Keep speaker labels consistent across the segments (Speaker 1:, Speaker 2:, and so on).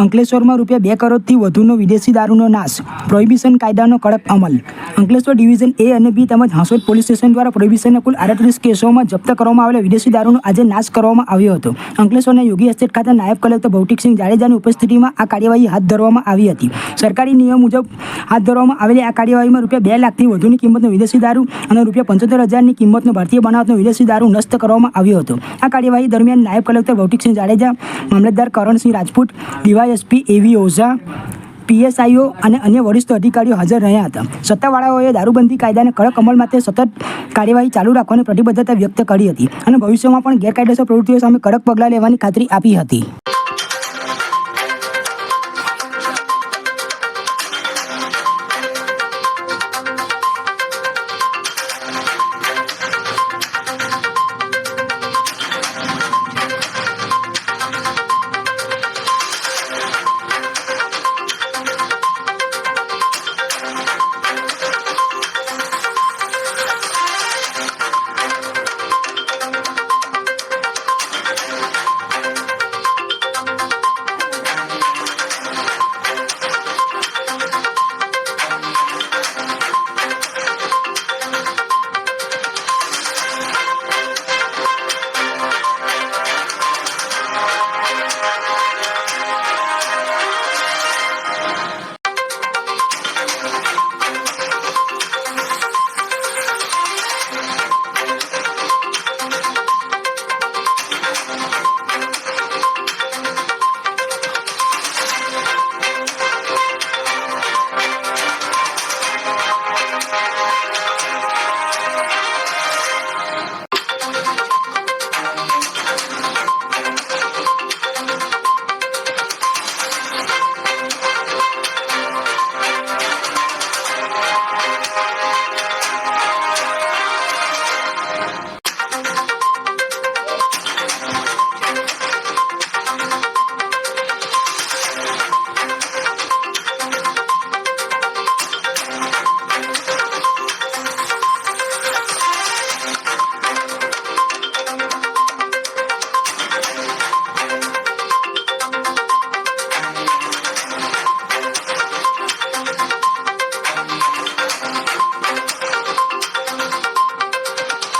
Speaker 1: અંકલેશ્વરમાં રૂપિયા બે કરોડથી વધુનો વિદેશી દારૂનો નાશ. પ્રોહિબિશન કાયદાનો કડક અમલ. અંકલેશ્વર ડિવિઝન એ અને બી તેમજ હાંસોદ પોલીસ સ્ટેશન દ્વારા પ્રોહિબિશનના કુલ આડત્રીસ કેસોમાં જપ્ત કરવામાં આવેલા વિદેશી દારૂનો આજે નાશ કરવામાં આવ્યો હતો. અંકલેશ્વરના યોગી એસ્ટેટ ખાતે નાયબ કલેક્ટર ભૌતિકસિંહ જાડેજાની ઉપસ્થિતિમાં આ કાર્યવાહી હાથ ધરવામાં આવી હતી. સરકારી નિયમ મુજબ હાથ ધરવામાં આવેલી આ કાર્યવાહીમાં રૂપિયા બે લાખથી વધુની કિંમતનો વિદેશી દારૂ અને રૂપિયા પંચોતેર હજારની કિંમતનો ભારતીય બનાવટનો વિદેશી દારૂ નષ્ટ કરવામાં આવ્યો હતો. આ કાર્યવાહી દરમિયાન નાયબ collector Bhautiksinh Jadeja, Mamlatdar Karansinh Rajput, DYSP A V Ojha, પીએસઆઈઓ અને અન્ય વરિષ્ઠ અધિકારીઓ હાજર રહ્યા હતા. સત્તાવાળાઓએ દારૂબંધી કાયદાને કડક અમલ માટે સતત કાર્યવાહી ચાલુ રાખવાની પ્રતિબદ્ધતા વ્યક્ત કરી હતી અને ભવિષ્યમાં પણ ગેરકાયદેસર પ્રવૃત્તિઓ સામે કડક પગલાં લેવાની ખાતરી આપી હતી.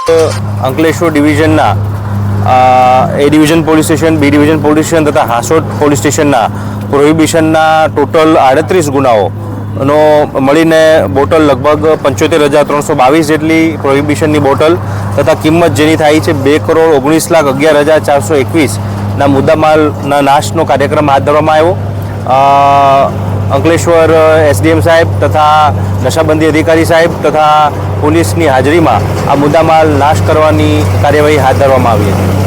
Speaker 2: Ankleshwar ડિવિઝનના A division police station, B division police station તથા હાસોટ પોલીસ સ્ટેશનના પ્રોહિબિશનના ટોટલ આડત્રીસ ગુનાઓનો મળીને બોટલ લગભગ પંચોતેર હજાર ત્રણસો બાવીસ જેટલી પ્રોહિબિશનની બોટલ તથા કિંમત જેની થાય છે બે કરોડ ઓગણીસ લાખ અગિયાર હજાર ચારસો એકવીસના મુદ્દામાલના નાશનો કાર્યક્રમ હાથ ધરવામાં આવ્યો. અંકલેશ્વર એસડીએમ સાહેબ તથા નશાબંધી અધિકારી સાહેબ તથા પોલીસની હાજરીમાં આ મુદ્દામાલ નાશ કરવાની કાર્યવાહી હાથ ધરવામાં આવી હતી.